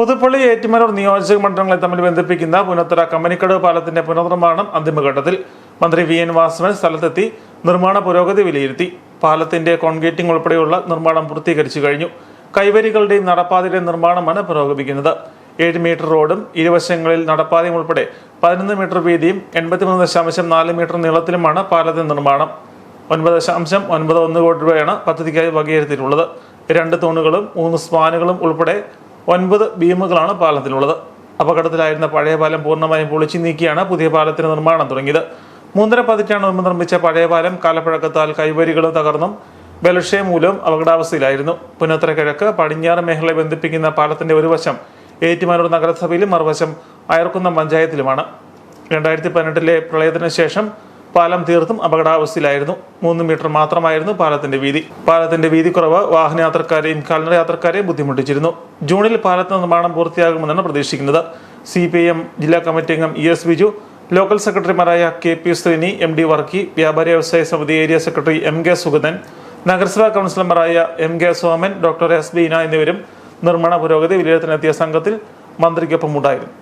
പുതുപ്പള്ളി ഏറ്റുമാനൂർ നിയോജക മണ്ഡലങ്ങളെ തമ്മിൽ ബന്ധിപ്പിക്കുന്ന പുനത്തറ കമ്പനിക്കടവ് പാലത്തിന്റെ പുനർനിർമ്മാണം അന്തിമഘട്ടത്തിൽ മന്ത്രി വി എൻ വാസവൻ സ്ഥലത്തെത്തി നിർമ്മാണ പുരോഗതി വിലയിരുത്തി. പാലത്തിന്റെ കോൺക്രീറ്റിംഗ് ഉൾപ്പെടെയുള്ള നിർമ്മാണം പൂർത്തീകരിച്ചു കഴിഞ്ഞു. കൈവരികളുടെയും നടപ്പാതയുടെയും നിർമ്മാണമാണ് പുരോഗമിക്കുന്നത്. ഏഴ് മീറ്റർ റോഡും ഇരുവശങ്ങളിൽ നടപ്പാതയും ഉൾപ്പെടെ പതിനൊന്ന് മീറ്റർ വീതിയും എൺപത്തിമൂന്ന് ദശാംശം നാല് മീറ്റർ നീളത്തിലുമാണ് പാലത്തിന്റെ നിർമ്മാണം. ഒൻപത് ദശാംശം ഒൻപത് ഒന്ന് കോടി രൂപയാണ് പദ്ധതിക്കായി വകയിരുത്തിയിട്ടുള്ളത്. രണ്ട് തൂണുകളും മൂന്ന് സ്പാനുകളും ഉൾപ്പെടെ ഒൻപത് ബീമുകളാണ് പാലത്തിലുള്ളത്. അപകടത്തിലായിരുന്ന പഴയ പാലം പൂർണമായും പൊളിച്ചു നീക്കിയാണ് പുതിയ പാലത്തിന് നിർമ്മാണം തുടങ്ങിയത്. മൂന്നര പതിറ്റാണ്ട് മുമ്പ് നിർമ്മിച്ച പഴയ പാലം കാലപ്പഴക്കത്താൽ കൈവരികളും തകർന്നും ബലക്ഷയം മൂലം അപകടാവസ്ഥയിലായിരുന്നു. പുനത്തറ കിഴക്ക് പടിഞ്ഞാറ് മേഖലയെ ബന്ധിപ്പിക്കുന്ന പാലത്തിന്റെ ഒരു വശം ഏറ്റുമാനൂർ നഗരസഭയിലും മറുവശം അയർക്കുന്നം പഞ്ചായത്തിലുമാണ്. രണ്ടായിരത്തി പതിനെട്ടിലെ പ്രളയത്തിന് ശേഷം പാലം തീർത്തും അപകടാവസ്ഥയിലായിരുന്നു. മൂന്ന് മീറ്റർ മാത്രമായിരുന്നു പാലത്തിന്റെ വീതി. പാലത്തിന്റെ വീതി കുറവ് വാഹനയാത്രക്കാരെയും കാൽനട യാത്രക്കാരെയും ബുദ്ധിമുട്ടിച്ചിരുന്നു. ജൂണിൽ പാലത്തിന്റെ നിർമ്മാണം പൂർത്തിയാകുമെന്നാണ് പ്രതീക്ഷിക്കുന്നത്. സി പി എം ജില്ലാ കമ്മിറ്റി അംഗം ഇ എസ് ബിജു ലോക്കൽ സെക്രട്ടറിമാരായ K P Sreeni M D Varkey വ്യാപാരി വ്യവസായ സമിതി area secretary M K Sugathan നഗരസഭാ കൗൺസിലർമാരായ M K Soman doctor S Beena എന്നിവരും നിർമ്മാണ പുരോഗതി വിലയിരുത്താനെത്തിയ സംഘത്തിൽ മന്ത്രിക്കൊപ്പം ഉണ്ടായിരുന്നു